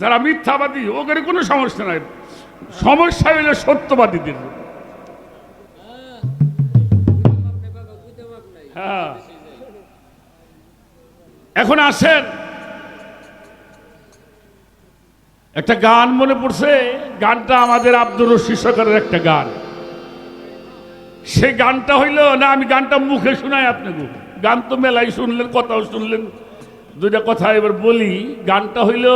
যারা মিথ্যাবাদী ওদের কোনো সমস্যা নাই। সমস্যা হইলে সত্যবাদীদের। হ্যাঁ। এখন আসেন। একটা গান মনে পড়ছে, গানটা আমাদের আব্দুর রশিদ সরকারের একটা গান। সেই গানটা হইল, না, আমি গানটা মুখে শোনাই আপনাকে। গান তো মেলাই শুনলেন, কথাও শুনলেন। দুইটা কথা এবার বলি। গানটা হইল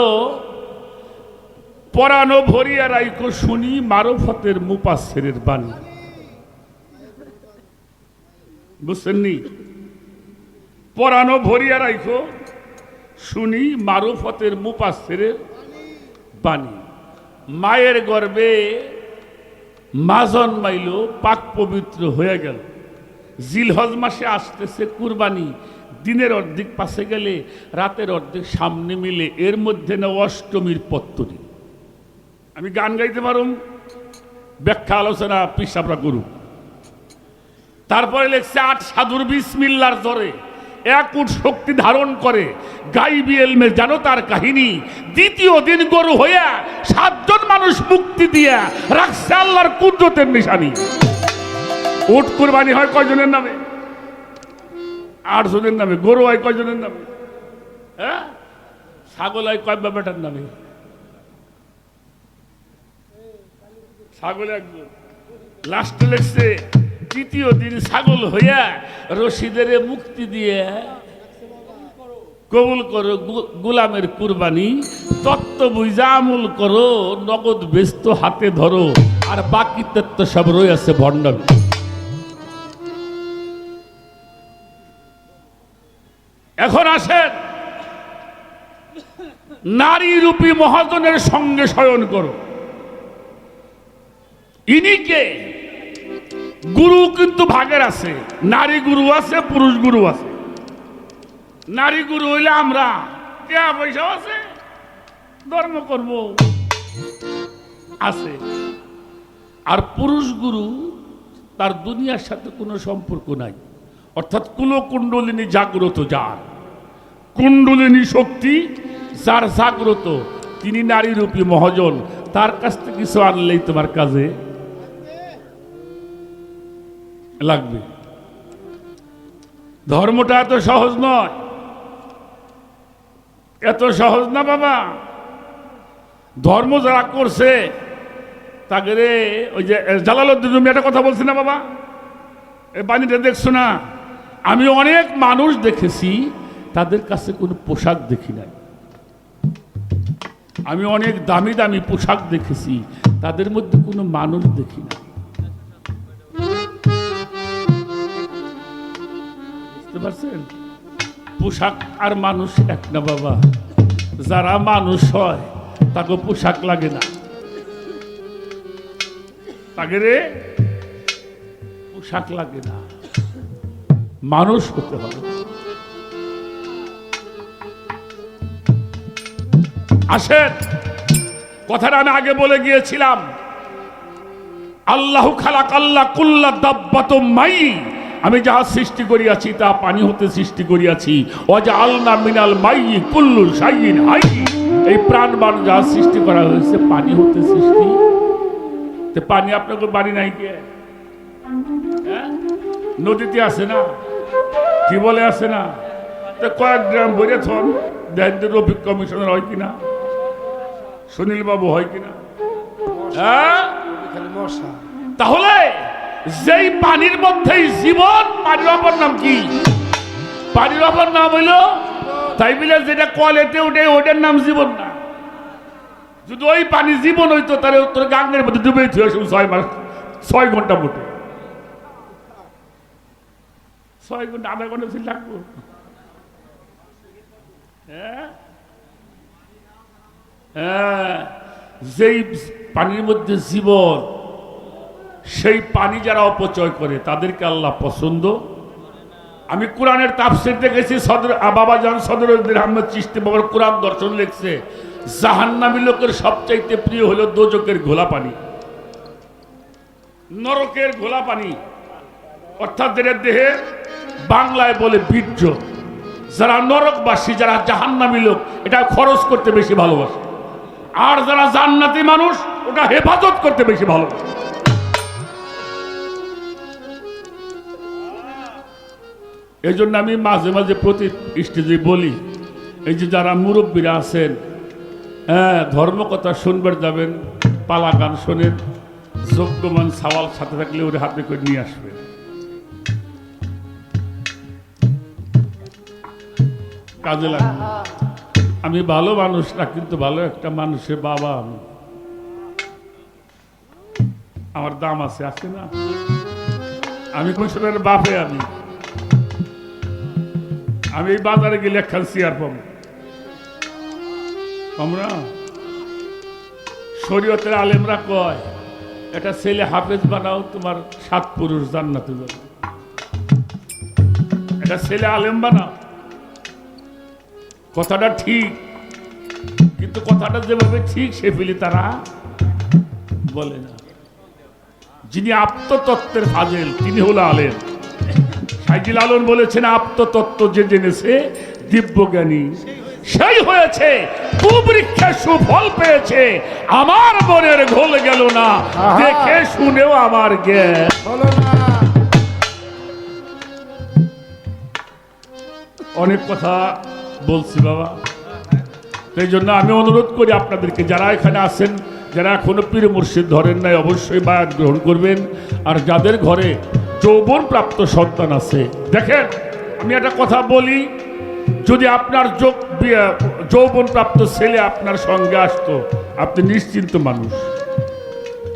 পরানো ভরিয়া রাইকো শুনি মারফতের মুপাসের বাণী। বুঝছেন নি পরানো ভরিয়া রাইকো শুনি মারুফতের মুপাসের বাণী। মায়ের গর্বে মা জন্মাইল পাক পবিত্র হয়ে গেল। জিলহজ মাসে আসতেছে কুরবানি। দিনের অর্ধেক পাশে গেলে রাতের অর্ধেক সামনে মিলে। এর মধ্যে না অষ্টমীর পত্তরি। আমি গান গাইতে পারুম, ব্যাখ্যা আলোচনা পিসাবরা করুক। তারপরে লেখছে, আট সাধুর বিসমিল্লার জ্বরে এক উট শক্তি ধারণ করে, গাইবি এলমে জানো তার কাহিনী। দ্বিতীয় দিন গরু হইয়া সাতজন মানুষ মুক্তি দিয়া রাখছে আল্লাহর কুদরতের নিশানি। উট কুরবানি হয় কয়জনের নামে? আট জনের নামে। গরু হয় কয়জনের নামে? হ্যাঁ? ছাগল হয় কয় বেটার নামে? ছাগল একজন। লাস্টে লেখছে তৃতীয় দিন ছাগল হইয়া রশিদের মুক্তি দিয়ে কবুল করো গুলামের কুরবানি, তত্ত্ব বুঝা আমুল করো, নগদ ব্যস্ত হাতে ধরো, আর বাকি তত্ত্ব সব রয়েছে ভণ্ডন এখন আসেন, নারী রূপী মহাজনের সঙ্গে শয়ন করো। ইনি কে? গুরু কিন্তু ভাগের আছে। নারী গুরু আছে, পুরুষ গুরু আছে। নারী গুরু হইলে আমরা কে পয়সা আছে, ধর্ম করব, আছে। আর পুরুষ গুরু, তার দুনিয়ার সাথে কোনো সম্পর্ক নাই। অর্থাৎ কোনো কুলকুণ্ডলিনী জাগ্রত যার। কুণ্ডলিনী শক্তি যার জাগ্রত, তিনি নারী রূপী মহাজন। তার কাছ থেকে কিছু আনলেই তোমার কাজে লাগবে। ধর্মটা এত সহজ নয়। এত সহজ না বাবা। ধর্ম যারা করছে, তাকে রে, ওই যে জালালুদ্দিন রুমি একটা কথা বলছি না বাবা? এ বাণীটা দেখছ না? আমি অনেক মানুষ দেখেছি, তাদের কাছে কোনো পোশাক দেখি নাই। আমি অনেক দামি দামি পোশাক দেখেছি, তাদের মধ্যে কোনো মানুষ দেখি না পারছেন? পোশাক আর মানুষ এক না বাবা। যারা মানুষ হয়, তাকে পোশাক লাগে না। তাকে রে পোশাক লাগে না। মানুষ হতে হবে। আসেন। কথাটা আমি আগে বলে গিয়েছিলাম। আল্লাহ খালাক আল্লাহ কুল্লা দাব্বাত মাই। আমি যাহা সৃষ্টি করিয়াছি তা পানি হতে সৃষ্টি করিয়াছি। অজা আল্লাহ মিনাল মাই কুল্লু সাইন হাই। এই প্রাণবান যাহা সৃষ্টি করা হয়েছে পানি হতে সৃষ্টি। তো পানি আপনাকে বাড়ি নাই কে? হ্যাঁ? নদীতে আছে না? কি বলে আছে না? তো কয়েক গ্রাম ভরে থন দেখেন রফিক কমিশনার হয় কিনা? সুনীল বাবু হয় কিনা? হ্যাঁ? তাহলে যেই পানির মধ্যেই জীবন, পানির অপর নাম কি? পানির অপর নাম হইল, তাই বলে যেটা কলেতে উঠে ওটার নাম জীবন না। যদি ওই পানি জীবন হইতো, তাহলে তোর গাঙ্গের মধ্যে ডুবে থুয়ে ছয় মাস, ছয় ঘণ্টা ছয় লাগবো। হ্যাঁ? হ্যাঁ? যেই পানির মধ্যে জীবন সেই পানি যারা অপচয় করে, তাদেরকে আল্লাহ পছন্দ। আমি কোরআনের তাফসির দেখেছি, সদর বাবা জান সদরুদ্দিন আহমেদ চিস্তি বাবার কোরআন দর্শন লিখছে, জাহান্নামী লোকের সবচাইতে প্রিয় হলো দোজকের ঘোলা পানি। নরকের ঘোলা পানি। অর্থাৎ যেটা দেহে বাংলায় বলে বীর্য। যারা নরকবাসী, যারা জাহান্নামী লোক, এটা খরচ করতে বেশি ভালোবাসে। আর যারা জান্নাতি মানুষ, ওটা হেফাজত করতে বেশি ভালো এই জন্য আমি মাঝে মাঝে প্রতি স্টেজে বলি, এই যে যারা মুরব্বীরা আছেন হ্যাঁ ধর্মকথা শুনবার যাবেন, পালা গান শোনেন, যোগ্যমান সাওয়াল সাথে থাকলে ওর হাতে করে নিয়ে আসবেন। কাজে লাগবে। আমি ভালো মানুষ না, কিন্তু ভালো একটা মানুষের বাবা আমি। আমার দাম আছে আছে না? আমি কৈশোরের বাপে আমি। আমি এই বাজারে গেলে একখান চেয়ার পাবো। আমরা শরীয়তের আলেমরা কয় এটা ছেলে হাফেজ বানাও, তোমার সাত পুরুষ জান্নাতে যাবে। এটা ছেলে আলেম বানাও। কথাটা ঠিক, কিন্তু কথাটা যেভাবে ঠিক, সে ফেলি তারা বলে না। যিনি আত্মতত্ত্বের ফাজেল, তিনি হলো আলেম। সাইজিল আলম বলেছেন আত্মতত্ত্ব যে জেনেছে দিব্যজ্ঞানী সেই হয়েছে। কুবৃক্ষে সুফল পেয়েছে। আমার মনের ঘোল গেল না। দেখে শুনেও আমার জ্ঞান। অনেক কথা বলছি বাবা। সেই জন্য আমি অনুরোধ করি আপনাদেরকে যারা এখানে আছেন যারা এখনও পীর মুর্শিদ ধরেন নাই অবশ্যই বায়াত গ্রহণ করবেন। আর যাদের ঘরে যৌবন প্রাপ্ত সন্তান আছে। দেখেন, আমি একটা কথা বলি, যদি আপনার যৌবন প্রাপ্ত ছেলে আপনার সঙ্গে আসতো, আপনি নিশ্চিন্ত মানুষ।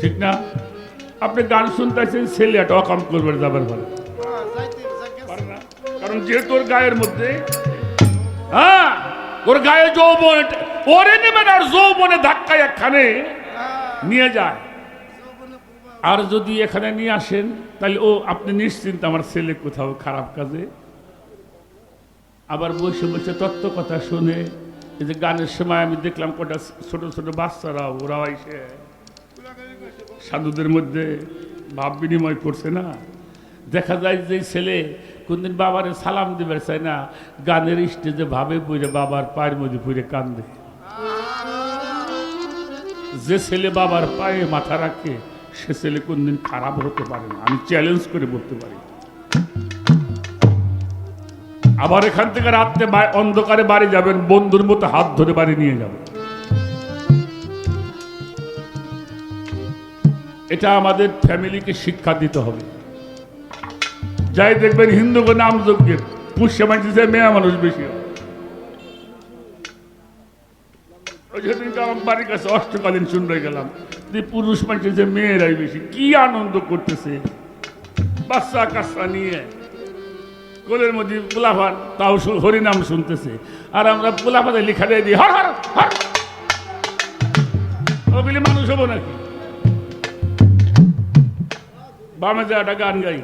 ঠিক না? আপনি গান শুনতেছেন ছেলে একটা অকাম করবেন যাবার না। কারণ যেহেতু ওর গায়ের মধ্যে হ্যাঁ ওর গায়ে যৌবন, ওরে নেবেন আর যৌবনে ধাক্কায় একখানে নিয়ে যায়। আর যদি এখানে নিয়ে আসেন, তাহলে, ও, আপনি নিশ্চিন্ত আমার ছেলে কোথাও খারাপ কাজে? আবার বসে বসে তত্ত্ব কথা শুনে, এই যে গানের সময় আমি দেখলাম কটা ছোট ছোট বাচ্চারা, ওরাও এসে সাধুদের মধ্যে ভাব বিনিময় করছে না? দেখা যায় যে ছেলে কোনদিন বাবারে সালাম দিবে চায় না, গানের স্টেজে ভাবে পুরে বাবার পায়ের মধ্যে পুরে কান্দে। যে ছেলে বাবার পায়ে মাথা রাখে সে ছেলে কোনদিন খারাপ হতে পারে না। আমি চ্যালেঞ্জ করে বলতে পারি। আবার এখান থেকে রাত্রে অন্ধকারে বাড়ি যাবেন, বন্ধুর মতো হাত ধরে বাড়ি নিয়ে যাবেন। এটা আমাদের ফ্যামিলিকে শিক্ষা দিতে হবে। যাই দেখবেন হিন্দুকে নাম যজ্ঞের পুষ্য মানুষ মেয়ে মানুষ বেশি। হয়। ওই যেদিনকে আমার বাড়ির কাছে অষ্টকালীন শুনতে গেলাম যে পুরুষ মানুষের যে মেয়েরাই বেশি, কি আনন্দ করতেছে। বাচ্চা কাচ্চা নিয়ে। কোলের মধ্যে পোলাফান তাও হরিনাম শুনতেছে। আর আমরা পোলাফাতে লিখা দিয়ে দিই, হর হর হর। মানুষ হব নাকি? বামে যাওয়াটা গান গাই।